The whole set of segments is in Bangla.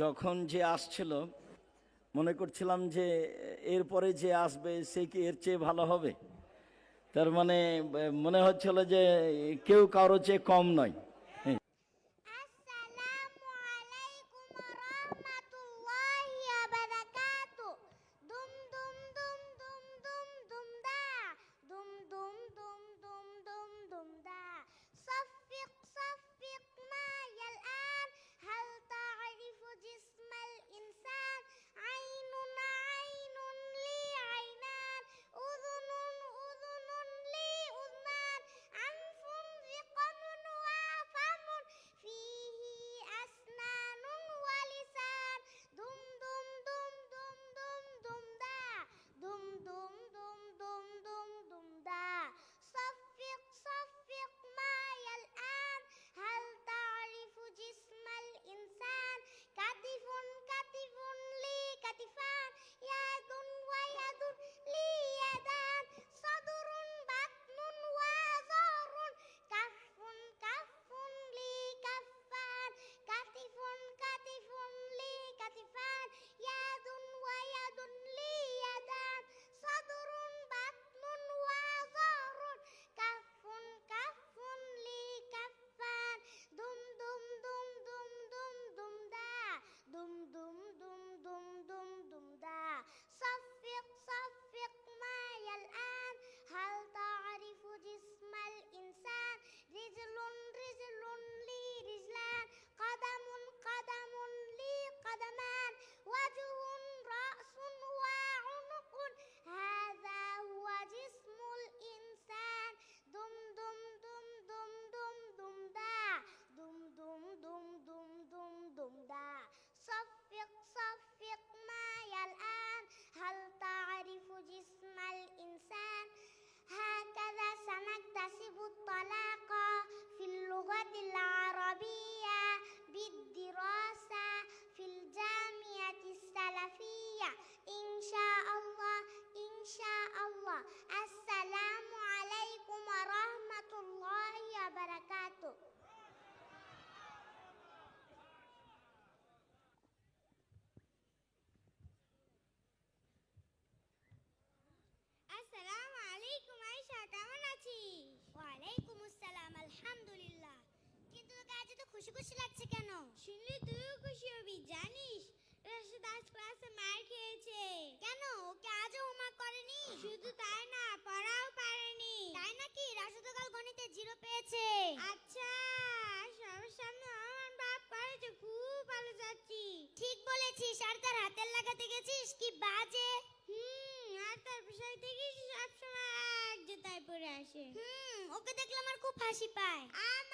যখন যে আসছিল, মনে করছিলাম যে এরপরে যে আসবে, সে কি এর চেয়ে ভালো হবে? তার মানে মনে হচ্ছিল যে কেউ কারও চেয়ে কম নয়। খুশি খুশি লাগছে কেন? শুনলে তুইও খুশি হবি জানিস? রাশেদ আজ ক্লাসে মার খেয়েছে। কেন? ওকে আজও হোমওয়ার্ক করেনি? শুধু তাই না পড়াও পারেনি। তাই নাকি? রাশেদ কাল গণিতে জিরো পেয়েছে। আচ্ছা সবার সামনে আমার বাপ করেছে খুব ভালো যাচ্ছি। ঠিক বলেছিস আর তার হাতের লাগাতে গেছিস? কি বাজে? হুম আর তার বিষয় থেকে সবসময় এক জুতায় পরে আসে। হুম ওকে দেখলে আমার খুব হাসি পায়। আমার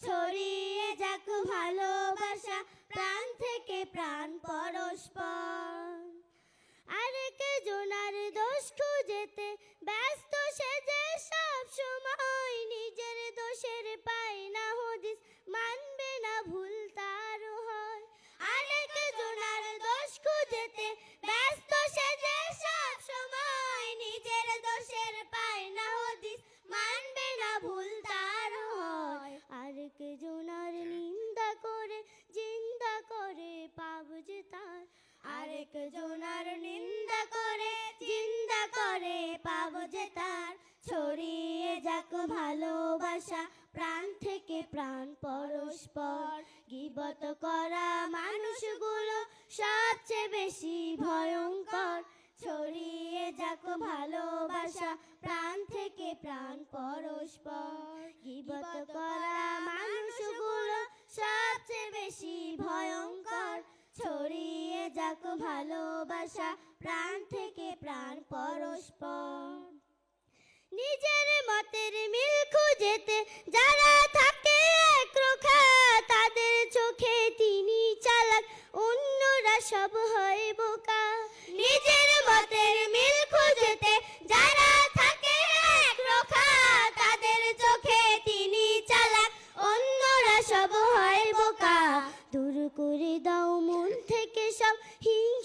ছড়িয়ে যাক ভালোবাসা, প্রাণ থেকে প্রাণ পরস্পর। আরেক জনার দোষ খুঁজেতে ব্যস্ত সেজে সব সময় নিজের দোষের পায় না হদিস, মানবে না ভুল তার হয়। আরেক জনার দোষ খুঁজেতে ব্যস্ত সেজে সব সময় নিজের দোষের পায় না হদিস, মানবে আরেক জনার নিন্দা করে, জিন্দা করে, পাব যে তার। ছড়িয়ে যাক ভালোবাসা, প্রাণ থেকে প্রাণ পরস্পর। গিবত করা মানুষগুলো সবচেয়ে বেশি ভয়ঙ্কর। ছড়িয়ে যাক ভালোবাসা, প্রাণ থেকে প্রাণ পরস্পর। গিবত করা মানুষগুলো সবচেয়ে বেশি ভয়ঙ্কর। ছড়িয়ে যাক ভালোবাসা, প্রাণ থেকে প্রাণ পরস্পর। নিজের মতের মিল খুঁজেতে যারা থাকে একরোখা তাদের চোখে তিনি চালাক, অন্যরা সব হয় বোকা। নিজের মতের মিল খুঁজেতে যারা থাকে তাদের চোখে তিনি চালাক, অন্যরা সব হয় বোকা। দূর করে দাও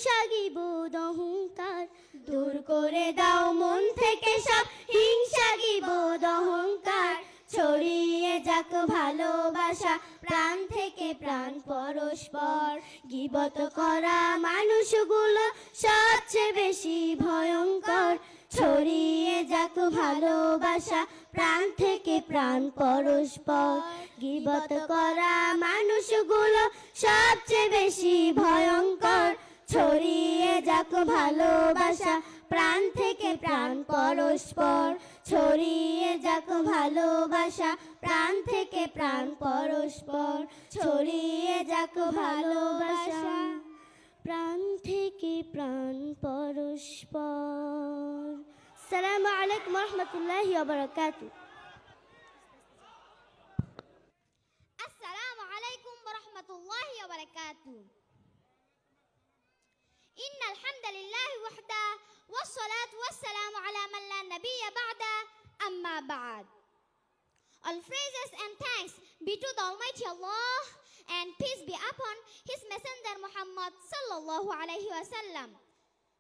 হিংসা গিবোধ অহংকার দূর করে দাও মন থেকে সব হিংসা গিবোধ অহংকার ছড়িয়ে যাক ভালোবাসা, প্রাণ থেকে প্রাণ পরস্পর। গিবত করা মানুষগুলো সবচেয়ে বেশি ভয়ঙ্কর। ছড়িয়ে যাক ভালোবাসা, প্রাণ থেকে প্রাণ পরস্পর। গিবত করা মানুষগুলো সবচেয়ে বেশি ভয়ঙ্কর। ছড়িয়ে যাক ভালোবাসা, প্রাণ থেকে প্রাণ পরস্পর। ছড়িয়ে যাক ভালোবাসা, প্রাণ থেকে প্রাণ পরস্পর। ছড়িয়ে যাক ভালোবাসা, প্রাণ থেকে প্রাণ পরস্পর। সালামু আলাইকুম রহমতুল্লাহ বরকাত আসসালামু আলাইকুম রহমতুল্লাহ বরকাতুহ। إن الحمد لله وحده والصلاة والسلام على من لا نبي بعده أما بعد All praises and thanks be to the Almighty Allah and peace be upon His Messenger Muhammad sallallahu alaihi wasallam.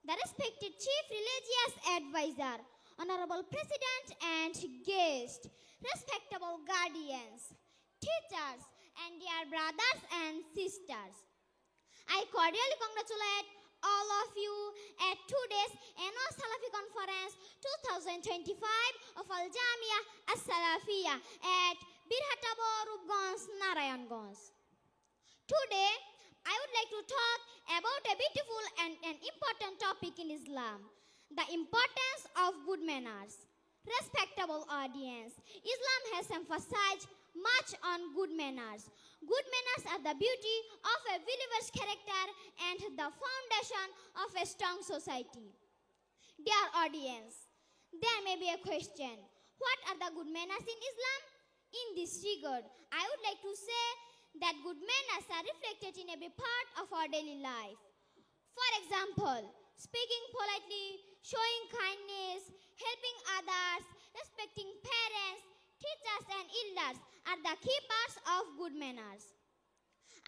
The respected Chief Religious Advisor, Honorable President and guest, respectable guardians, teachers, and dear brothers and sisters. I cordially congratulate all of you at today's annual Salafi Conference 2025 of Al Jamia As Salafiyah at Birhatabo, Rupganj, Narayanganj. Today, I would like to talk about a beautiful and an important topic in Islam the importance of good manners. Respectable audience, Islam has emphasized much on good manners. Good manners are the beauty of a believer's character and the foundation of a strong society. Dear audience, there may be a question What are the good manners in Islam? In this regard, I would like to say that good manners are reflected in every part of our daily life. For example, speaking politely, showing kindness, helping others, respecting parents, teachers, and elders are the key parts of good manners.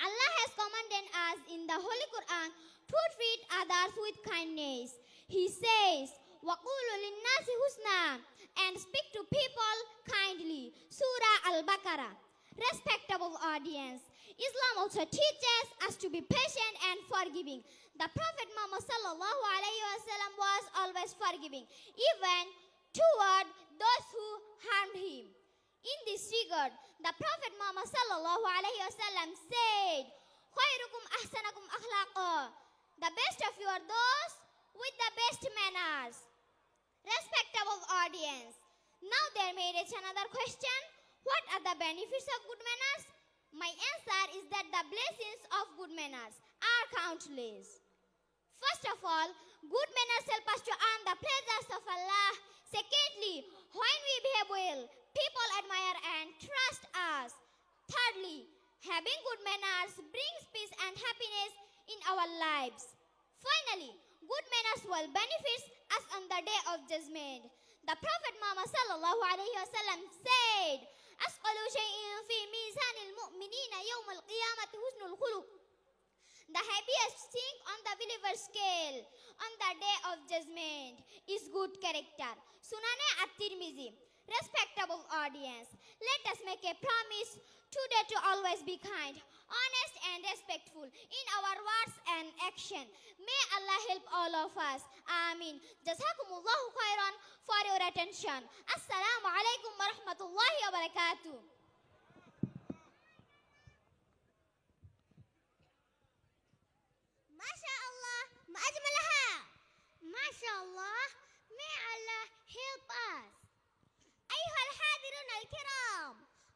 Allah has commanded us in the Holy Quran to treat others with kindness. He says, وَقُولُوا لِلنَّاسِ حُسْنًا and speak to people kindly. Surah Al-Baqarah. Respectable audience, Islam also teaches us to be patient and forgiving. The Prophet Muhammad sallallahu alaihi wasallam was always forgiving, even toward those who harmed him. In this regard, the Prophet Muhammad sallallahu alaihi wasallam said, "Khairukum ahsanakum akhlaqa." The best of you are those with the best manners. Respectable audience, now there may reach another question. What are the benefits of good manners? My answer is that the blessings of good manners are countless. First of all, good manners help us to earn the pleasures of Allah. Secondly, when we behave well, people admire and trust us. Thirdly, having good manners brings peace and happiness in our lives. Finally, good manners will benefit us on the day of judgment. The Prophet Muhammad sallallahu said, "Asqalu shay'in fi mizan al-mu'minina yawm al-qiyamati husnul khuluq." The happiest thing on the believer's scale on the day of judgment is good character. Sunane at-Tirmizi Respectable audience, let us make a promise today to always be kind, honest and respectful in our words and action. May Allah help all of us. Amin. Jazakumullahu khairan for your attention. Assalamu alaikum wa rahmatullahi wa barakatuh. ما شاء الله ما أجملها ما شاء الله may Allah help us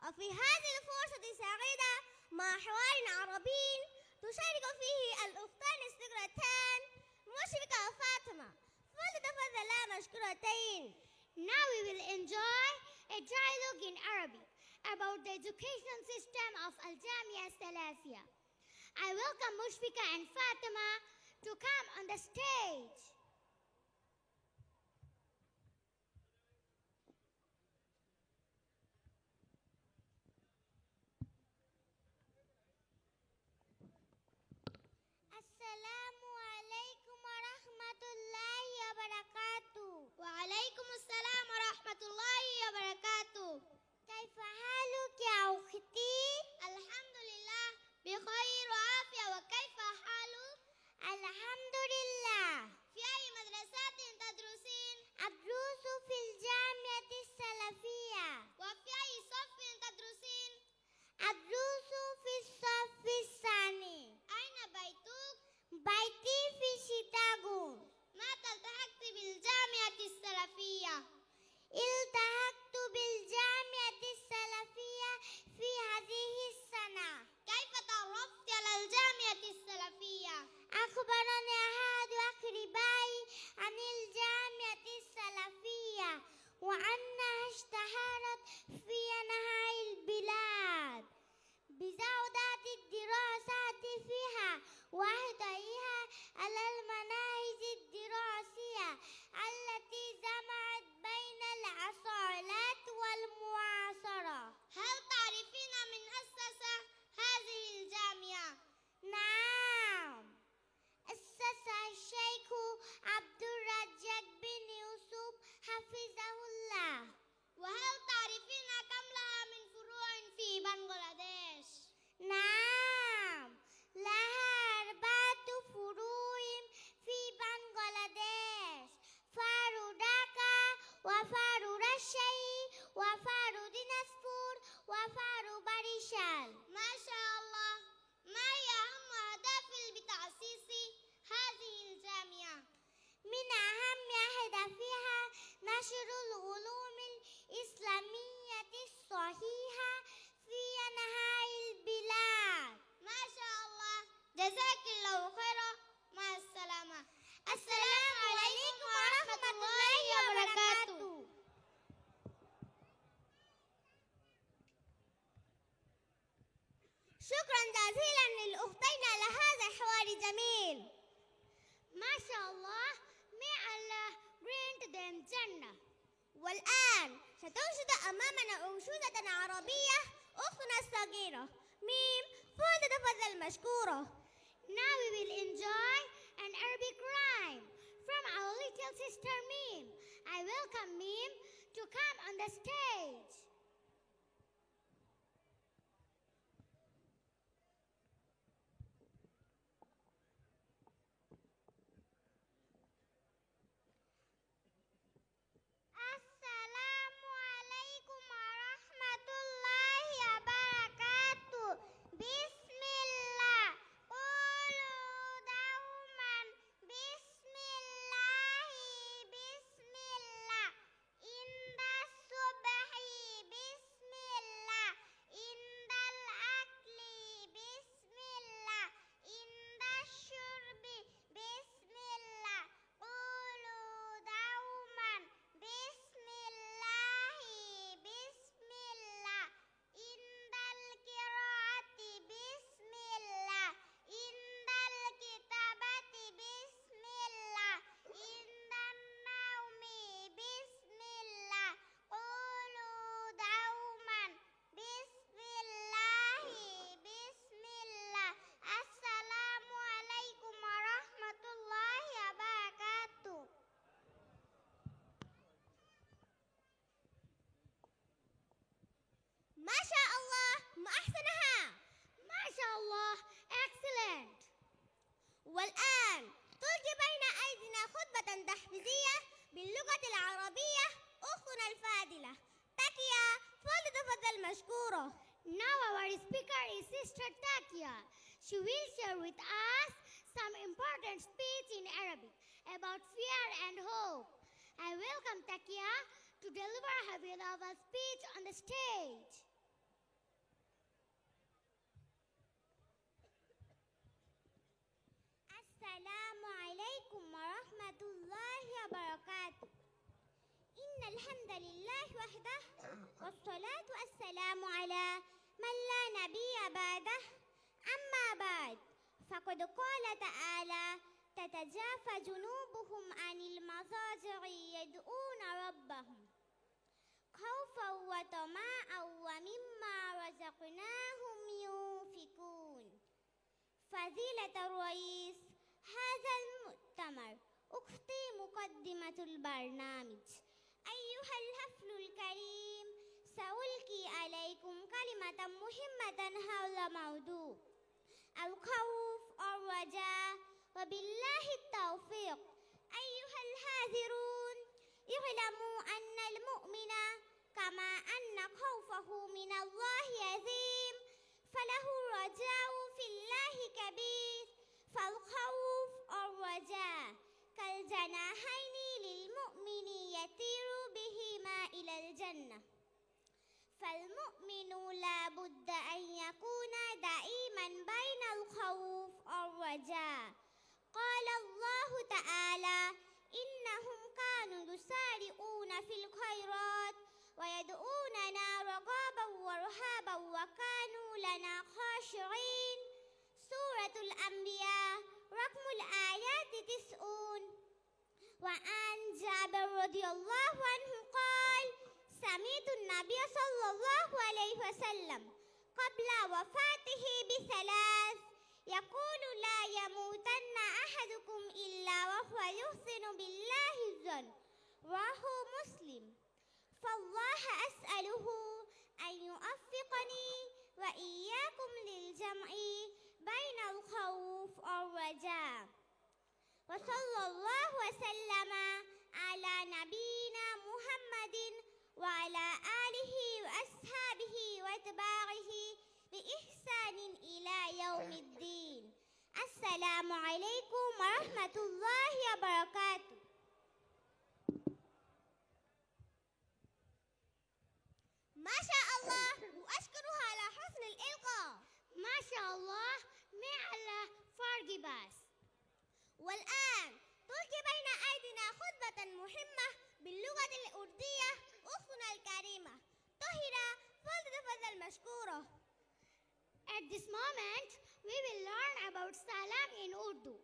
وفي هذه الفرصة سعيدة مع حوار عربي تشارك فيه الأختان الصغرتان مشرقة وفاطمة فلتفضلا مشكورتين Now we will enjoy a dialogue in Arabic about the education system of Al Jamia Salafia. I welcome Mushfika and Fatima to come on the stage. شكرا جزيلا للأختين على هذا الحوار الجميل ما شاء الله may Allah grant them Jannah والآن ستنشد أمامنا أنشودة عربية أختنا الصغيرة ميم فوزة تفضل مشكورة Now we will enjoy an Arabic rhyme from our little sister Mim. I welcome Mim to come on the stage. Shardakia. She will share with us some important speech in Arabic about fear and hope. I welcome Takia to deliver her beautiful speech on the stage. السلام عليكم ورحمة الله وبركاته إن الحمد لله وحده والصلاة والسلام على من لا نبي بعده أما بعد. فقد قال تعالى تتجافى جنوبهم عن المضاجع يدعون ربهم. خوفا وطمعا ومما رزقناهم ينفقون. فضيلة الرئيس هذا المؤتمر أختي مقدمة البرنامج. أيها الحفل الكريم سألقي عليكم كلمة مهمة حول موضوع الخوف الرجاء وبالله التوفيق أيها الحاذرون اعلموا أن المؤمن كما أن خوفه من الله عظيم فله رجاء في الله كبير فالخوف الرجاء كالجناحين للمؤمن فالمؤمن لا بد أن يكون دائما بين الخوف والرجاء. قال الله تعالى إنهم كانوا يسارعون في الخيرات ويدعوننا رغبا ورهبا وكانوا لنا خاشعين. سورة الأنبياء رقم الآيات تسعون. وعن جابر رضي الله عنه قال سمعت النبي صلى الله عليه وسلم قبل وفاته بثلاث. يقول لا يموتن أحدكم إلا وهو يحسن بالله الظن. رواه مسلم. فالله أسأله أن يوفقني وإياكم للجمع بين الخوف والرجاء. وصلى الله وسلم على نبينا محمد وعلى آله وأصحابه وأتباعه بإحسان إلى يوم الدين. السلام عليكم ورحمة الله وبركاته. ما شاء الله وأشكرها على حسن الإلقاء. ما شاء الله ما على فرق بس. والآن تلقي بين أيدينا خطبة مهمة باللغة الأردية أختنا الكريمة طهرة فلتتفضل مشكورة At this moment, we will learn about Salam in Urdu.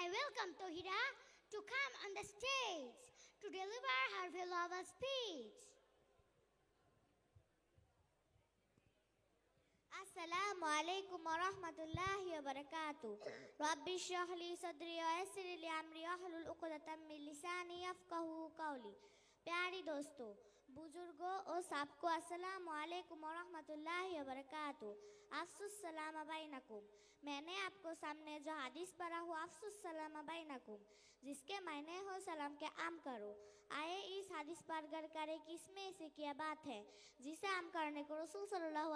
I welcome Tohira to come on the stage to deliver her valuable speech. السلام عليكم ورحمة الله وبركاته رب اشرح لي صدري ويسر لي أمري واحلل عقدة من लिसानी यफक़हू कौली प्यारी दोस्तों बुज़ुर्गों और सबको अस्सलाम वालेकुम व रहमतुल्लाहि व बरकातहू अफसुस सलाम मैंने आपको सामने जो हदीस पढ़ा हुआ, अफसुस सलाम जिसके मायने हो सलाम के आम करो। आए इस हदीस पर गौर करें कि इसमें से क्या बात है, जिसे आम करने को रसूल सल्लल्लाहु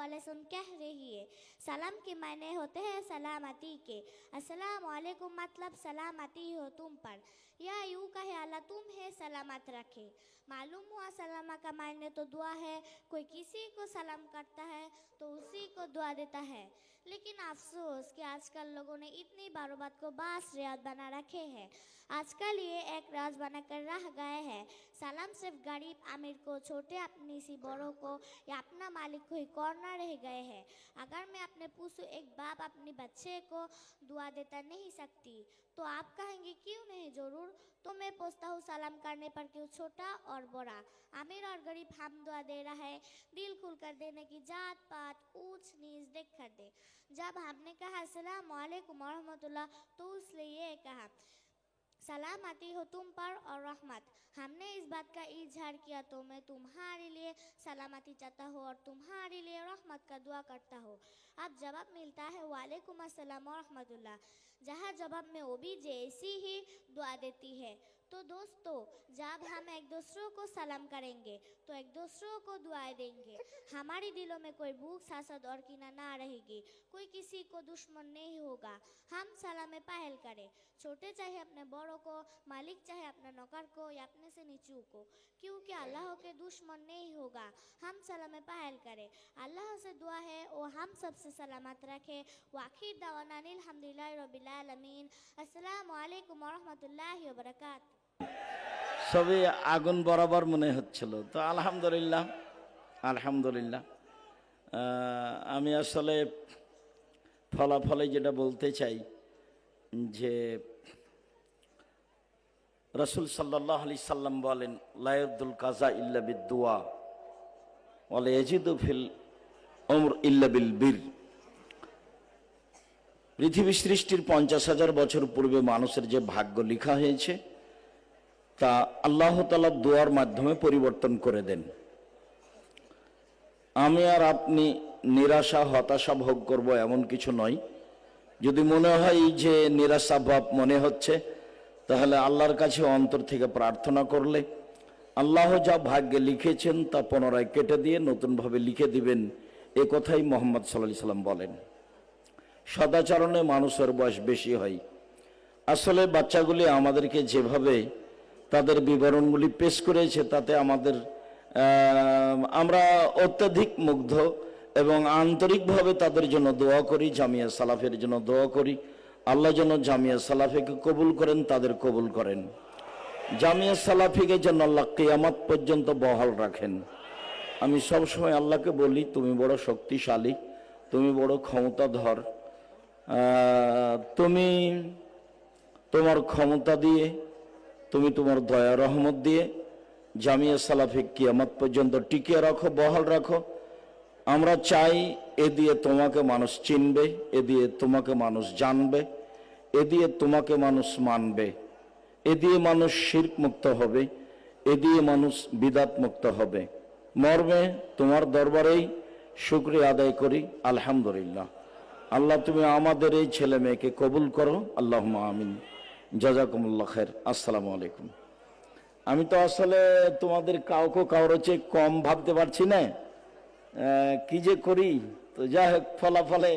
कह रही है। सलाम के मायने होते हैं सलामती के। अस्सलाम मतलब सलामती हो तुम पर। या यूँ कहे, अल्लाह, तुम है, सलामत रखे। मालूम हुआ, सलामा का मायने तो दुआ है, कोई किसी को सलाम करता है तो उसी को दुआ देता है। लेकिन अफसोस कि आजकल लोगों ने इतनी बारोबात को बास रियाज बना रखे हैं। आजकल ये एक राज बनाकर रह गए हैं। सलाम सिर्फ़ गरीब अमीर को, छोटे अपनी सी बड़ों को या अपना मालिक को ही करना रह गए हैं। अगर मैं अपने पूछूँ एक बाप अपने बच्चे को दुआ देता नहीं सकती तो आप कहेंगे क्यों नहीं? ज़रूर तो मैं पूछता हूँ सलाम करने पर क्यों छोटा और बड़ा? अमीर और गरीब हम दुआ दे रहा है। दिल खुल कर देने की जात पात ऊंच नीच देख कर दे। जब हमने कहा अस्सलाम वालेकुम रहमतुल्लाह तो उसने ये कहा, सलामती हो तुम पर और रहमत। हमने इस बात का इजहार किया तो मैं तुम्हारे लिए सलामती चाहता हूँ और तुम्हारे लिए रहमत का दुआ करता हूँ। अब जवाब मिलता है, वालेकुम अस्सलाम और रहमतुल्लाह। जहाँ जवाब में वो भी जैसी ही देती है। तो दोस्तों, जब हम एक दूसरों को सलाम करेंगे तो एक दूसरों को दुआएँ देंगे। हमारे दिलों में कोई भूख, सासद और कीना ना रहेगी, कोई किसी को दुश्मन नहीं होगा। हम सलाम पहल करें। छोटे चाहे अपने बड़ों को, मालिक चाहे अपने नौकर को या अपने से नीचू को। क्योंकि अल्लाह के दुश्मन नहीं होगा, हम सलाम पहल करें। अल्लाह से दुआ है वो हम सबसे सलामत रखे। वाखिर दावाना अलहमदिल्ला रबीआलमीन अस्सलाम वालेकुम वरहमतुल्लाहि वबरकात সবই আগুন বরাবর মনে হচ্ছিল। তো আলহামদুলিল্লাহ আলহামদুলিল্লাহ। আমি আসলে ফলাফলে যেটা বলতে চাই যে রসুল সাল্লাহ আলি সাল্লাম বলেন লায়দুল কাজা ইল্লা বিদুয়া বলে এজিদু ফিল ওমর ইল্লা বিল বীর। পৃথিবী সৃষ্টির পঞ্চাশ হাজার বছর পূর্বে মানুষের যে ভাগ্য লেখা হয়েছে তা আল্লাহ তালা দোয়ার মাধ্যমে পরিবর্তন করে দেন। আমি আর আপনি নিরাশা, হতাশা ভোগ করব এমন কিছু নয়। যদি মনে হয় যে নিরাশা ভাব মনে হচ্ছে, তাহলে আল্লাহর কাছে অন্তর থেকে প্রার্থনা করলে আল্লাহ যা ভাগ্যে লিখেছেন তা পুনরায় কেটে দিয়ে নতুনভাবে লিখে দিবেন। এ কথাই মোহাম্মদ সাল্লাহ সাল্লাম বলেন। সদাচরণে মানুষের বয়স বেশি হয়। আসলে বাচ্চাগুলি আমাদেরকে যেভাবে তাদের বিবরণগুলি পেশ করেছে, তাতে আমাদের আমরা অত্যাধিক মুগ্ধ এবং আন্তরিকভাবে তাদের জন্য দোয়া করি, জামিয়া সালাফের জন্য দোয়া করি। আল্লাহ যেন জামিয়া সালাফিকে কবুল করেন, তাদের কবুল করেন। জামিয়া সালাফিকে যেন আল্লাহ কিয়ামত পর্যন্ত বহাল রাখেন। আমি সবসময় আল্লাহকে বলি, তুমি বড় শক্তিশালী, তুমি বড় ক্ষমতাধর তুমি তোমার ক্ষমতা দিয়ে তুমি তোমার দয়া রহমত দিয়ে জামিয়া সালাফিক কিয়ামত পর্যন্ত টিকিয়ে রাখো, বহাল রাখো। আমরা চাই এ দিয়ে তোমাকে মানুষ চিনবে, এ দিয়ে তোমাকে মানুষ জানবে, এ দিয়ে তোমাকে মানুষ মানবে। এ দিয়ে মানুষ শির্ক মুক্ত হবে, এ দিয়ে মানুষ বিদাত মুক্ত হবে। মর্মে তোমার দরবারেই শুক্রিয়া আদায় করি, আলহামদুলিল্লাহ। আল্লাহ তুমি আমাদের এই ছেলে মেয়েকে কবুল করো আল্লাহ আমিন। জাজাকুমুল্লাহ খের আসসালামু আলাইকুম। আমি তো আসলে তোমাদের কাউকে কারোর চেয়ে কম ভাবতে পারছি না। কি যে করি? তো যাই হোক, ফলাফলে